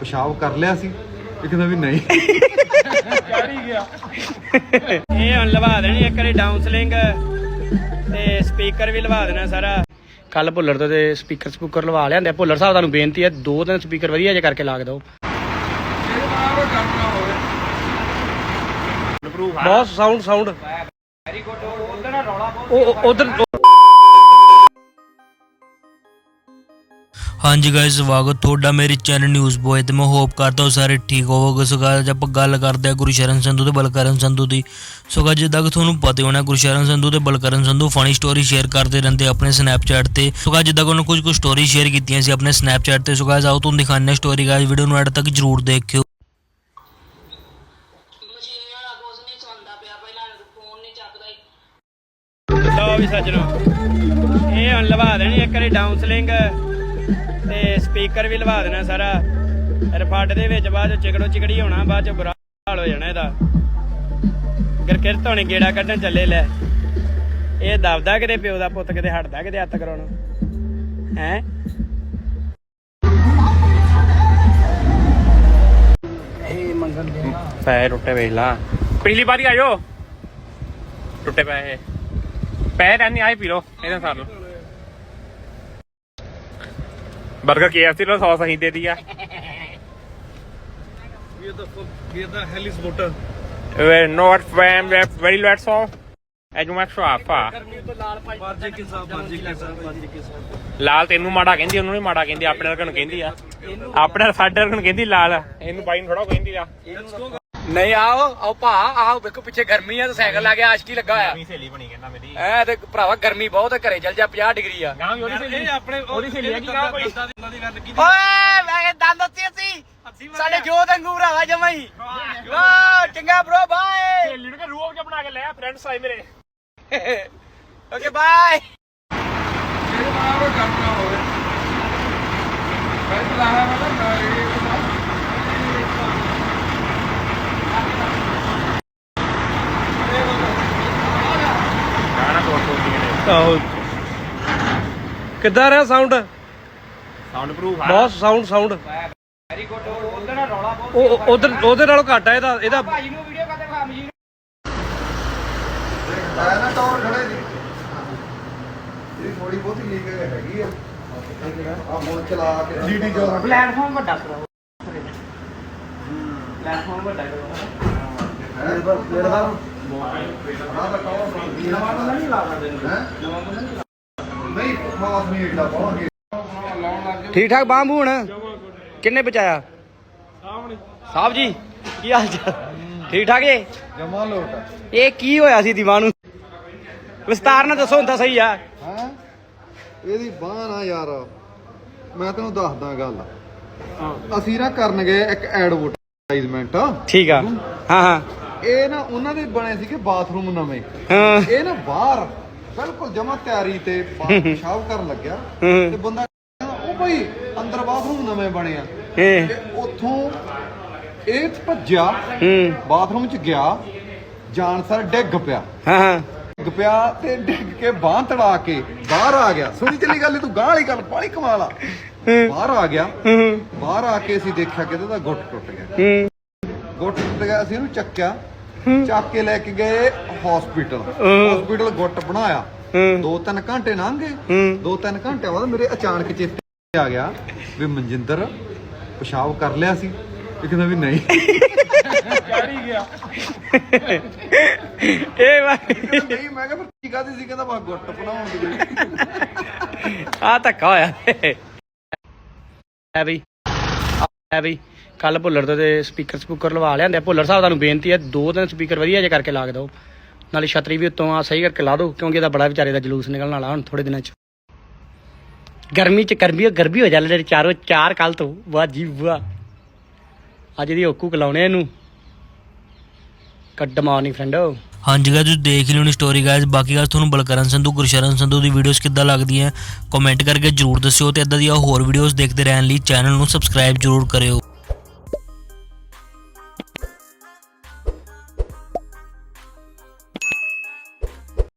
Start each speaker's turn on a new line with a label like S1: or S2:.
S1: ਪਿਸ਼ਾਬ ਕਰ ਲਿਆ ਸੀ ਇਹ ਕਹਿੰਦਾ ਵੀ ਨਹੀਂ।
S2: ਇਹ ਹੁਣ ਲਵਾ ਦੇਣੀ ਇੱਕ ਵਾਰੀ ਡਾਊਨ ਸਲਿੰਗ ਤੇ ਸਪੀਕਰ ਵੀ ਲਵਾ ਦੇਣਾ ਸਾਰਾ। ਕੱਲ ਭੁੱਲਰ ਤੋਂ ਤੇ ਸਪੀਕਰ ਸਪੂਕਰ ਲਵਾ ਲਿਆਂਦੇ। ਭੁੱਲਰ ਸਾਹਿਬ ਤੁਹਾਨੂੰ ਬੇਨਤੀ ਹੈ ਦੋ ਤਿੰਨ ਸਪੀਕਰ ਵਧੀਆ ਜੇ ਕਰਕੇ ਲਾ ਕੇ ਦਿਓ। ਬਹੁਤ ਸਾਊਂਡ ਸਾਊਂਡ ਵੈਰੀ ਗੁੱਡ ਉਧਰ ਨਾ ਰੌਲਾ ਬਹੁਤ ਉਧਰ
S3: ਹਾਂਜੀ ਗਾਇਸ ਸਵਾਗਤ ਤੁਹਾਡਾ ਮੇਰੇ ਚੈਨਲ ਨਿਊਜ਼ ਬੋਏ ਤੇ। ਮੈਂ ਹੋਪ ਕਰਦਾ ਹਾਂ ਸਾਰੇ ਠੀਕ ਹੋਵੋਗੇ। ਸੋ ਅੱਜ ਆਪਾਂ ਗੱਲ ਕਰਦੇ ਹਾਂ ਗੁਰਸ਼ਰਨ ਸੰਧੂ ਤੇ ਬਲਕਰਨ ਸੰਧੂ ਦੀ। ਸੋ guys, ਜਿੱਦਾਂ ਕਿ ਤੁਹਾਨੂੰ ਪਤਾ ਹੀ ਹੋਣਾ ਗੁਰਸ਼ਰਨ ਸੰਧੂ ਤੇ Balkaran Sandhu funny story share ਕਰਦੇ ਰਹਿੰਦੇ ਆਪਣੇ ਸਨੈਪਚੈਟ ਤੇ। ਸੋ guys, ਜਿੱਦਾਂ ਕਿ ਉਹਨਾਂ ਕੁਝ ਕੁ ਸਟੋਰੀ ਸ਼ੇਅਰ ਕੀਤੀਆਂ ਸੀ ਆਪਣੇ ਸਨੈਪਚੈਟ ਤੇ। ਸੋ guys, ਆਓ ਤੁਹਾਨੂੰ ਦਿਖਾਉਂਦੇ ਸਟੋਰੀ ਗਾਇਸ ਵੀਡੀਓ ਨੂੰ ਐਡ ਤੱਕ ਜਰੂਰ ਦੇਖਿਓ।
S4: ਮਸ਼ੀਨ ਵਾਲਾ ਕੁਝ ਨਹੀਂ ਸੁਣਦਾ ਪਿਆ ਪਹਿਲਾਂ ਫੋਨ ਨਹੀਂ ਚੱਕਦਾ ਈ।
S2: ਲਓ ਵੀ ਸੱਜਣੋ ਇਹ ਹੁਣ ਲਵਾ ਦੇਣੀ ਇੱਕ ਵਾਰੀ ਡਾਊਨ ਸਲਿੰਗ ਤੇ ਸਪੀਕਰ ਵੀ ਲਵਾ ਦੇਣਾ ਸਾਰਾ। ਰਿਫੱਡ ਦੇ ਵਿੱਚ ਬਾਅਦ ਚਿਕੜੋ ਚਿਕੜੀ ਹੋਣਾ, ਬਾਅਦ ਚ ਬੁਰਾ ਹਾਲ ਹੋ ਜਾਣਾ ਇਹਦਾ। ਗਰਕਿਰਤ ਹੋਣੀ ਗੇੜਾ ਕੱਢਣ ਚੱਲੇ ਲੈ। ਇਹ ਦਬਦਾ ਕਿਤੇ ਪਿਓ ਦਾ ਪੁੱਤ, ਕਿਤੇ ਹਟਦਾ ਕਿਤੇ ਹੱਥ ਕਰਾਉਣ। ਹੈ? ਇਹ ਟੁੱਟੇ ਵੇਖ ਲਾ।
S5: ਪਿਛਲੀ ਵਾਰੀ ਆਇਓ। ਟੁੱਟੇ ਪਏ ਪੈ ਰਹਿਣੀ ਆਏ ਪੀ ਲੋ ਇਹਦਾ ਸਾਰ ਲੋ 버ਗਰ KFC ਲੋ ਸੌਸ ਅਸੀਂ ਦੇ ਦਿਆ We're not fam, we're very lots of. ਐਜੂ ਮੈਂ ਸ਼ਾਫਾ ਲਾਲ ਤੈਨੂੰ ਮਾੜਾ ਕਹਿੰਦੀ ਉਹਨੂੰ ਨਹੀਂ ਮਾੜਾ ਕਹਿੰਦੀ ਆਪਣੇ ਵਰਗਣ ਕਹਿੰਦੀ ਆ। ਆਪਣੇ ਨਾਲ ਸਾਡੇ ਵਰਗਣ ਕਹਿੰਦੀ ਲਾਲ। ਇਹਨੂੰ ਬਾਈ ਨੂੰ ਥੋੜਾ ਕਹਿੰਦੀ ਆ।
S2: ਨਹੀਂ ਆਓ ਆਓ ਭਾ ਆਓ ਵੇਖੋ ਪਿੱਛੇ ਗਰਮੀ ਆ ਤੇ ਸਾਈਕਲ ਲਾ ਕੇ ਆਸ਼ਕੀ ਲੱਗਾ ਹੋਇਆ?
S5: ਨਵੀਂ ਸਹੇਲੀ ਬਣੀ ਕਹਿੰਦਾ ਮੇਰੀ।
S2: ਐ ਤੇ ਭਰਾਵਾ ਗਰਮੀ ਬਹੁਤ ਹੈ ਘਰੇ ਚੱਲ ਜਾ 50 ਡਿਗਰੀ ਆ।
S5: ਗਾਂ ਵੀ ਉਹਦੀ ਸਹੇਲੀ ਆਪਣੇ ਉਹਦੀ ਸਹੇਲੀ ਆ ਕੀ ਗਾਂ ਕੋਈ?
S2: ਓਏ ਮੈਂ ਕਿਹਾ ਦੰਦ ਉੱਤੀ ਅਸੀਂ ਸਾਡੇ ਜੋਤ ਅੰਗੂ ਭਰਾਵਾ ਜਮਾ ਹੀ। ਵਾਹ ਚੰਗਾ ਬ్రో ਬਾਏ
S5: ਸਹੇਲੀ ਨੂੰ ਕਿ ਰੂਹ ਜਿਹਾ ਬਣਾ ਕੇ ਲੈ ਫਰੈਂਡਸ ਆਏ ਮੇਰੇ।
S2: ਓਕੇ ਬਾਏ
S5: ਗਾਣਾ ਤੋੜ ਤੋੜ ਕੇ
S2: ਆਹੋ ਕਿੱਦਾਂ ਰਿਹਾ ਸਾਊਂਡ
S5: ਸਾਊਂਡ ਪ੍ਰੂਫ ਆ।
S2: ਬਹੁਤ ਸਾਊਂਡ ਸਾਊਂਡ ਵੈਰੀ ਗੁੱਡ ਉਧਰ ਨਾਲ ਰੌਲਾ ਬਹੁਤ ਉਧਰ ਉਹਦੇ ਨਾਲੋਂ ਘੱਟ ਆ ਇਹਦਾ ਇਹਦਾ ਭਾਈ ਨੂੰ ਵੀਡੀਓ ਕਰਦੇ ਖਾ ਮਸ਼ੀਨ
S1: ਆਇਆ ਨਾ ਟੌਰ ਖੜੇ ਦੀ ਇਹ ਥੋੜੀ ਬਹੁਤੀ ਲੀਕ ਹੈਗੀ ਆ। ਆ ਹੁਣ ਚਲਾ ਕੇ ਡੀਡੀ ਜੋ
S2: ਪਲੇਟਫਾਰਮ ਵੱਡਾ ਕਰੋ। ਪਲੇਟਫਾਰਮ ਵੱਡਾ ਕਰੋ।
S1: ਹੈ? ਟੌਰ ਨਵਾਂ ਬੰਦਾ ਨਹੀਂ ਲਾ ਸਕਦੇ ਹੈ ਨਵਾਂ ਬੰਦਾ ਨਹੀਂ ਨਹੀਂ ਖਾਸ ਨਹੀਂ ਏਡਾ ਪਾਵਾਂਗੇ
S2: ਠੀਕ ਠਾਕ ਬਾਂਬੂ ਹੁਣ? ਕਿੰਨੇ ਬਚਾਇਆ? ਸਾਹਿਬ ਜੀ ਕੀ ਹਾਲ ਚਾਲ? ਠੀਕ ਠਾਕ ਜੀ?
S1: ਜਮਾ ਲੋਟ
S2: ਇਹ ਕੀ ਹੋਇਆ ਸੀ ਦੀਵਾਨ ਨੂੰ? ਵਿਸਤਾਰ ਨਾਲ ਦੱਸੋ ਤਾਂ ਸਹੀ ਆ।
S1: ਹੈ। ਇਹਦੀ ਬਾਹ ਨਾ ਯਾਰ ਮੈਂ ਤੈਨੂੰ ਦੱਸਦਾ ਗੱਲ ਅਸੀਂ ਨਾ ਕਰਨ ਗਏ ਇੱਕ ਐਡਵਰਟਾਈਜ਼ਮੈਂਟ
S2: ਠੀਕ ਆ। ਹਾਂ ਹਾਂ।
S1: ਇਹ ਨਾ ਉਹਨਾਂ ਦੇ ਬਣੇ ਸੀਗੇ ਬਾਥਰੂਮ ਨਵੇਂ।
S2: ਹਾਂ।
S1: ਇਹ ਨਾ ਬਾਹਰ ਬਿਲਕੁਲ ਜਮਾ ਤਿਆਰੀ ਤੇ ਪਿਸ਼ਾਬ ਕਰਨ ਲੱਗਿਆ। ਤੇ ਬੰਦਾ ਉਹ ਭਾਈ ਅੰਦਰ ਬਾਥਰੂਮ ਨਵੇਂ ਬਣੇ ਆ। ਤੇ ਉੱਥੋਂ ਇਹ ਭੱਜਿਆ ਬਾਥਰੂਮ ਚ ਗਿਆ ਜਾਣ ਸਰ ਡਿੱਗ ਪਿਆ।
S2: ਹਾਂ
S1: ਡਿੱਗ ਪਿਆ ਤੇ ਡਿੱਗ ਕੇ ਬਾਂਹ ਤੜਾ ਕੇ ਬਾਹਰ ਆ ਗਿਆ। ਸੁਣੀ ਚੱਲੀ ਗੱਲ ਤੂੰ ਗਾਂ ਵਾਲੀ ਗੱਲ ਬਾਹਲੀ ਕਮਾਲ ਆ। ਬਾਹਰ ਆ ਗਿਆ। ਬਾਹਰ ਆ ਕੇ ਅਸੀਂ ਦੇਖਿਆ ਕਿ ਇਹਦਾ ਗੁੱਟ ਟੁੱਟ ਗਿਆ। ਗੁੱਟ ਟੁੱਟ ਗਿਆ ਅਸੀਂ ਇਹਨੂੰ ਚੱਕਿਆ। ਚੱਕ ਕੇ ਲੈ ਕੇ ਗਏ ਹਸਪੀਟਲ। ਹਸਪੀਟਲ ਗੁੱਟ ਬਣਾਇਆ। ਦੋ ਤਿੰਨ ਘੰਟੇ ਲੰਘ ਗਏ। ਦੋ ਤਿੰਨ ਘੰਟੇ ਬਾਅਦ ਮੇਰੇ ਅਚਾਨਕ ਚੇਤੇ ਆ ਗਿਆ ਵੀ ਮਨਜਿੰਦਰ ਪਿਸ਼ਾਬ ਕਰ ਲਿਆ ਸੀ। ਇਹ ਕਹਿੰਦਾ ਵੀ ਨਹੀਂ।
S2: ਇਹ ਵਾ
S1: ਨਹੀਂ ਮੈਂ ਕਿਹਾ ਫਿਰ ਕੀ ਕਾਦੀ ਸੀ? ਕਹਿੰਦਾ ਮੈਂ ਗੁੱਟ ਬਣਾਉਣ ਦੀ
S2: ਆ ਧੱਕਾ ਹੋਇਆ। ਹੈ ਬਈ ਹੈ ਬਈ ਕੱਲ ਭੁੱਲਰ ਦਾ ਤੇ ਸਪੀਕਰ ਸਪੂਕਰ ਲਵਾ ਲਿਆਂਦੇ ਆ। ਭੁੱਲਰ ਸਾਹਿਬ, ਤੁਹਾਨੂੰ ਬੇਨਤੀ ਹੈ, ਦੋ ਦਿਨ ਸਪੀਕਰ ਵਧੀਆ ਜੇ ਕਰਕੇ ਲਾ ਕੇ ਦਿਓ। ਨਾਲੇ ਛਤਰੀ ਵੀ ਉੱਤੋਂ ਆ, ਸਹੀ ਕਰਕੇ ਲਾ ਦਿਓ, ਕਿਉਂਕਿ ਇਹਦਾ ਬੜਾ ਵਿਚਾਰੇ ਦਾ ਜਲੂਸ ਨਿਕਲਣ ਵਾਲਾ ਹੁਣ ਥੋੜੇ ਦਿਨਾਂ ਚ। ਗਰਮੀ ਚ ਗਰਮੀ ਗਰਮੀ ਹੋ ਜਾਂਦੇ ਚਾਰੋਂ ਚਾਰ ਕੱਲ ਤੋਂ। ਵਾਹ ਜੀ ਵਾਹ। ਅੱਜ ਇਹਦੀ ਓਕੂ ਕਲਾਉਣੇ ਇਹਨੂੰ। ਕੱਡ ਮਾਰਨੀ ਫਰੈਂਡ
S3: ਹਾਂਜੀ ਗਾਇਸ ਤੁਸੀਂ ਦੇਖ ਲਿਓ ਲਿਓਣੀ ਸਟੋਰੀ ਗਾਇਸ ਬਾਕੀ ਗੱਲ ਤੁਹਾਨੂੰ ਬਲਕਰਨ ਸੰਧੂ, ਗੁਰਸ਼ਰਨ ਸੰਧੂ ਦੀ ਵੀਡੀਓਜ਼ ਕਿੱਦਾਂ ਲੱਗਦੀਆਂ ਕਮੈਂਟ ਕਰਕੇ ਜਰੂਰ ਦੱਸਿਓ ਤੇ ਇਦਾਂ ਦੀਆਂ ਹੋਰ ਵੀਡੀਓਜ਼ ਦੇਖਦੇ ਰਹਿਣ ਲਈ ਚੈਨਲ ਨੂੰ ਸਬਸਕ੍ਰਾਈਬ ਜਰੂਰ ਕਰਿਓ।